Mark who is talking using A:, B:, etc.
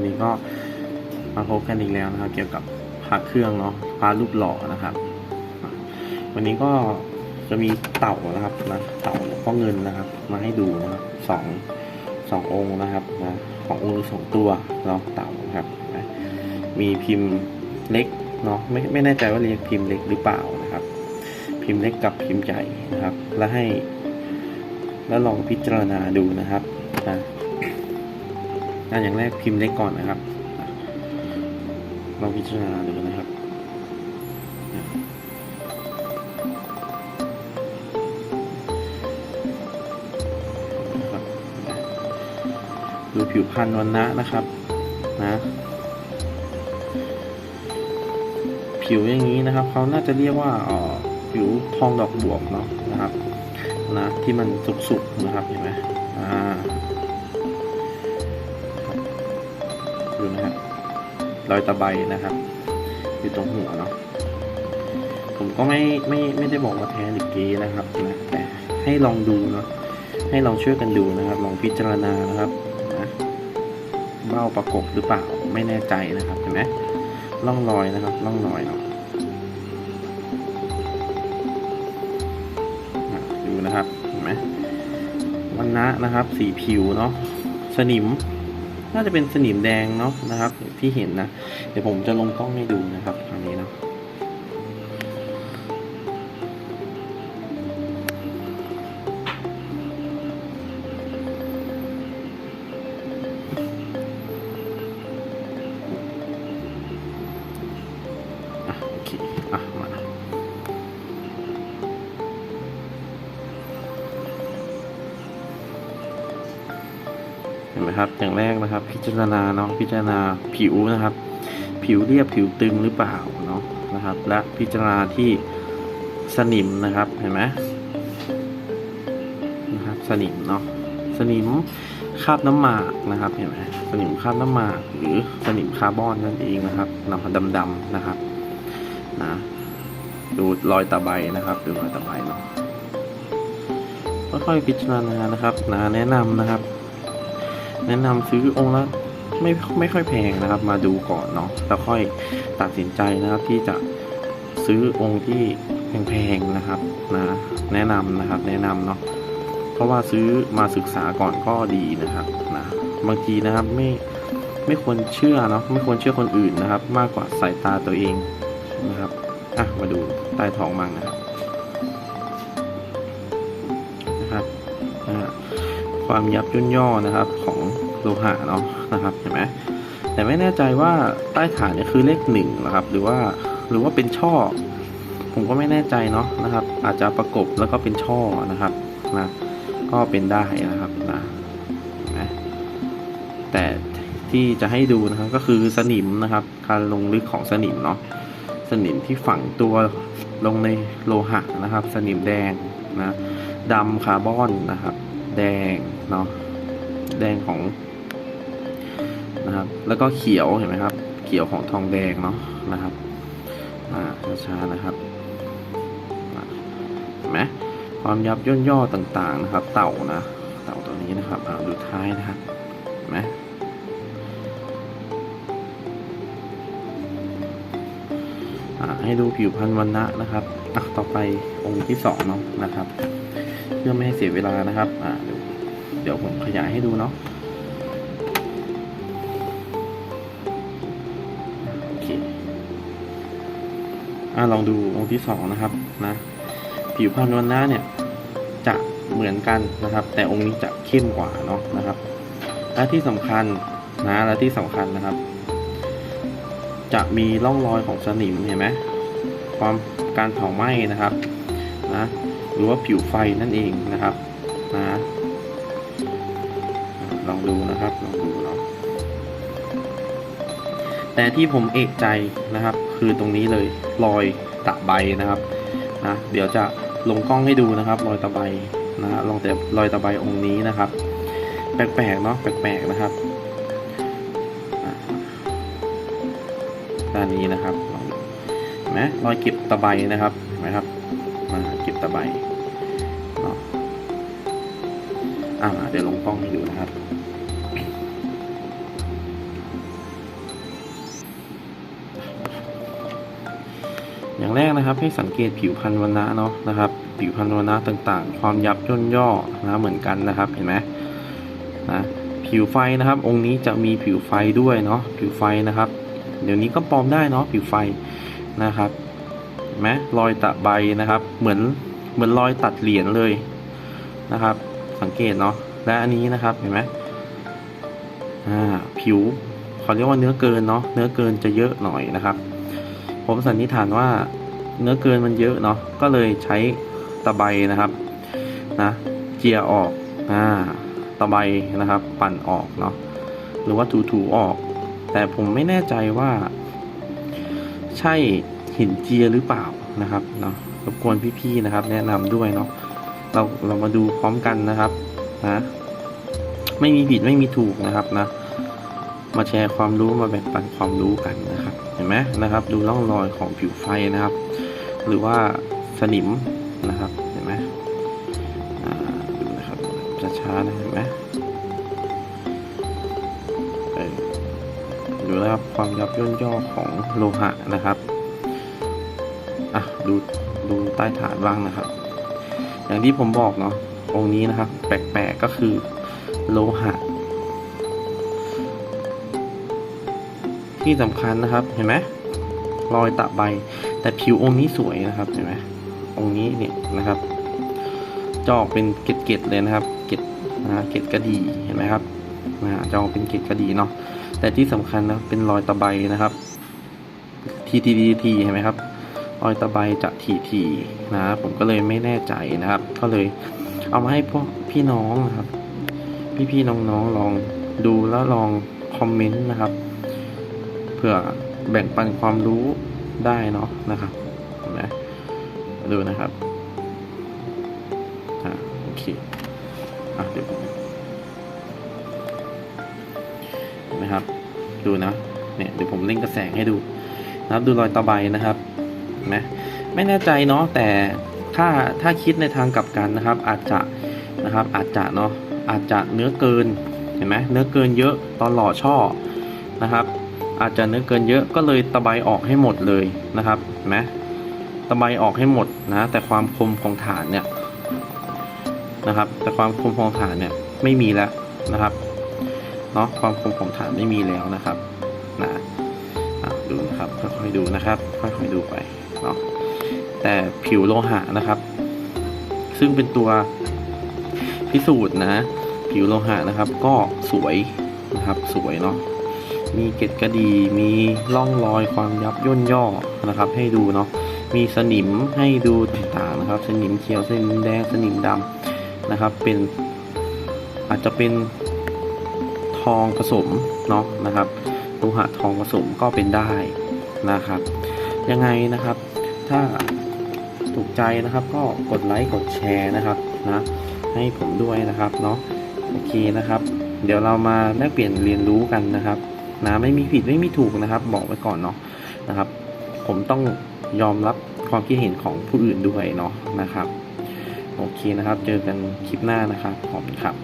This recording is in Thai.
A: วันนี้ก็มาพบกันอีกแล้วนะครับ เกี่ยวกับพระเครื่องเนาะพระรูปหล่อนะครับ วันนี้ก็จะมีเต่านะครับนะเต่าหลวงพ่อเงินนะครับ มาให้ดูนะครับสองสององค์นะครับนะขององค์สองตัวเนาะเต่านะครับนะมีพิมพ์เล็กเนาะไม่ไม่แน่ใจว่าเรียกพิมพ์เล็กหรือเปล่านะครับ พิมพ์เล็กกับพิมพ์ใหญ่นะครับ แล้วให้ แล้วลองพิจารณาดูนะครับนะ งานอย่างแรกพิมพ์เล็กก่อนนะครับนะลองพิจารณาดูนะครับดูผิวพรรณวันนะนะครับนะผิวอย่างนี้นะครับเขาน่าจะเรียกว่าอ่อผิวทองดอกบวบเนาะนะครับนะที่มันสุกๆนะครับเห็นไหมอ่า ดูนะครับรอยตะไบนะครับ อยู่ตรงหัวเนาะผมก็ไม่ไม่ไม่ได้บอกว่าแท้หรือเก๊นะครับนะแต่ให้ลองดูเนาะให้ลองช่วยกันดูนะครับ ลองพิจารณานะครับนะเบ้าประกบหรือเปล่าไม่แน่ใจนะครับเห็นไหมร่องรอยนะครับร่องรอยเนาะอะดูนะครับเห็นไหมวันนะนะครับ สีผิวเนาะสนิม น่าจะเป็นสนิมแดงเนาะนะครับ ที่เห็นนะ เดี๋ยวผมจะลงกล้องให้ดูนะครับทางนี้เนาะ ห็นไหมครับ อย่างแรกนะครับ พิจารณาเนาะพิจารณาผิวนะครับ ผิวเรียบผิวตึงหรือเปล่าเนาะนะครับ และพิจารณาที่สนิมนะครับเห็นไหมนะครับสนิมเนาะสนิมคราบน้ำหมากนะครับเห็นไหมสนิมคราบน้ำหมากหรือสนิมคาร์บอนนั่นเองนะครับเนาะดำๆนะครับนะดูรอยตะไบนะครับดูรอยตะไบเนาะค่อยๆพิจารณานะครับนะแนะนำนะครับ แนะนำซื้อองค์ละไม่ไม่ค่อยแพงนะครับ มาดูก่อนเนาะแล้วค่อยตัดสินใจนะครับที่จะซื้อองค์ที่แพงๆนะครับนะแนะนำนะครับแนะนำเนาะเพราะว่าซื้อมาศึกษาก่อนก็ดีนะครับนะบางทีนะครับไม่ไม่ควรเชื่อเนาะไม่ควรเชื่อคนอื่นนะครับ มากกว่าสายตาตัวเองนะครับอะมาดูใต้ท้องมังนะครับนะครับนะฮะ ความยับยุ่นย่อนะครับของโลหะเนาะนะครับเห็นไหมแต่ไม่แน่ใจว่าใต้ฐานเนี่ยคือเลขหนึ่งนะครับ หรือว่าหรือว่าเป็นช่อ ผมก็ไม่แน่ใจเนาะนะครับ อาจจะประกบแล้วก็เป็นช่อนะครับนะก็เป็นได้นะครับนะเห็นไหมแต่ที่จะให้ดูนะครับก็คือสนิมนะครับ การลงลึกของสนิมเนาะสนิมที่ฝังตัวลงในโลหะนะครับ สนิมแดงนะดำคาร์บอนนะครับ แดงเนาะแดงของนะครับ แล้วก็เขียวเห็นไหมครับ เขียวของทองแดงเนาะนะครับอ่าช้าๆนะครับเห็นไหมความยับย่นย่อต่างๆนะครับ เต่านะ เต่าตัวนี้นะครับอ่าดูท้ายนะครับเห็นไหมให้ดูผิวพรรณวันนะนะครับต่อไปองค์ที่สองเนาะนะครับ เพื่อไม่ให้เสียเวลานะครับอ่าเดี๋ยวเดี๋ยวผมขยายให้ดูเนาะโอเคอ่าลองดูองค์ที่สองนะครับนะผิวพรรณวันหน้าเนี่ยจะเหมือนกันนะครับ แต่องค์นี้จะเข้มกว่าเนาะนะครับและที่สำคัญนะและที่สำคัญนะครับ จะมีร่องรอยของสนิมเห็นไหมความการเผาไหม้นะครับนะ หรือว่าผิวไฟนั่นเองนะครับนะลองดูนะครับลองดูเนาะแต่ที่ผมเอกใจนะครับ คือตรงนี้เลยรอยตะใบนะครับนะเดี๋ยวจะลงกล้องให้ดูนะครับ รอยตะไบนะฮะลองแต่รอยตะไบองค์นี้นะครับ แปลกๆเนาะแปลกๆนะครับด้านนี้นะครับลองดูเห็นไหมรอยเก็บตะไบนะครับเห็นไหมครับ มหากิตตะใบเนาะอ่าเดี๋ยวลงกล้องให้ดูนะครับอย่างแรกนะครับให้สังเกตผิวพันวนะเนาะนะครับ ผิวพันวนะต่างๆ ความยับย่นย่อนะเหมือนกันนะครับเห็นไหมนะผิวไฟนะครับ องค์นี้จะมีผิวไฟด้วยเนาะผิวไฟนะครับ เดี๋ยวนี้ก็ปลอมได้เนาะผิวไฟนะครับ ไหมรอยตะใบนะครับ เหมือนเหมือนรอยตัดเหรียญเลยนะครับ สังเกตเนาะและอันนี้นะครับเห็นไหมอ่าผิวเขาเรียกว่าเนื้อเกินเนาะเนื้อเกินจะเยอะหน่อยนะครับ ผมสันนิษฐานว่าเนื้อเกินมันเยอะเนาะก็เลยใช้ตะไบนะครับนะเจียออกอ่าตะไบนะครับ ปั่นออกเนาะหรือว่าถูๆออก แต่ผมไม่แน่ใจว่า ใช่ หินเจียหรือเปล่านะครับเนาะรบกวนพี่ๆนะครับ แนะนำด้วยเนาะเราเรามาดูพร้อมกันนะครับนะไม่มีผิดไม่มีถูกนะครับนะ มาแชร์ความรู้มาแบ่งปันความรู้กันนะครับ เห็นไหมนะครับ ดูร่องรอยของผิวไฟนะครับ หรือว่าสนิมนะครับเห็นไหมอ่าดูนะครับช้าๆนะเห็นไหมเออดูนะครับความยับย่นย่อของโลหะนะครับ อะดูดูใต้ฐานบ้างนะครับ อย่างที่ผมบอกเนาะองค์นี้นะครับ แปลกๆก็คือโลหะ ที่สำคัญนะครับเห็นไหมรอยตะใบ แต่ผิวองค์นี้สวยนะครับเห็นไหมองค์นี้เนี่ยนะครับจะออกเป็นเกล็ดๆเลยนะครับ เกล็ดนะเกล็ดกระดีเห็นไหมครับนะจะออกเป็นเกล็ดกระดีเนาะแต่ที่สำคัญนะเป็นรอยตะใบนะครับทีทีทีทีเห็นไหมครับ รอยตะไบจะทีทีนะผมก็เลยไม่แน่ใจนะครับ ก็เลยเอามาให้พวกพี่น้องนะครับ พี่ๆน้องๆลองดูแล้วลองคอมเมนต์นะครับเพื่อแบ่งปันความรู้ได้เนาะนะครับนไหมดูนะครับอ่าโอเคอะเดี๋ยวผมนไหมครับ ดูนะเนี่ยเดี๋ยวผมเล่นกระแสงให้ดูนะครับ ดูรอยตะไบนะครับ นไหมไม่แน่ใจเนาะแต่ถ้าถ้าคิดในทางกลับกันนะครับ อาจจะนะครับอาจจะเนาะอาจจะเนื้อเกินเห็นไหมเนื้อเกินเยอะตอนหล่อช่อนะครับ อาจจะเนื้อเกินเยอะก็เลยตะไบออกให้หมดเลยนะครับเห็นไหมตะไบออกให้หมดนะแต่ความคมของฐานเนี่ยนะครับ แต่ความคมของฐานเนี่ยไม่มีแล้วนะครับเนาะความคมของฐานไม่มีแล้วนะครับนะดูนะครับค่อยๆดูนะครับค่อยๆดูไป เนาะแต่ผิวโลหะนะครับ ซึ่งเป็นตัวพิสูจน์นะ ผิวโลหะนะครับ ก็สวยนะครับสวยเนาะมีเกล็ดกระดีมีร่องรอยความยับย่นย่อนะครับ ให้ดูเนาะมีสนิมให้ดูต่างๆนะครับ สนิมเขียวสนิมแดงสนิมดำนะครับ เป็นอาจจะเป็นทองผสมเนาะนะครับโลหะทองผสมก็เป็นได้นะครับ ยังไงนะครับ ถ้าถูกใจนะครับก็กดไลค์กดแชร์นะครับนะให้ผมด้วยนะครับเนาะโอเคนะครับ เดี๋ยวเรามาแลกเปลี่ยนเรียนรู้กันนะครับนะไม่มีผิดไม่มีถูกนะครับ บอกไว้ก่อนเนาะนะครับ ผมต้องยอมรับความคิดเห็นของผู้อื่นด้วยเนาะนะครับ โอเคนะครับ เจอกันคลิปหน้านะครับขอบคุณครับ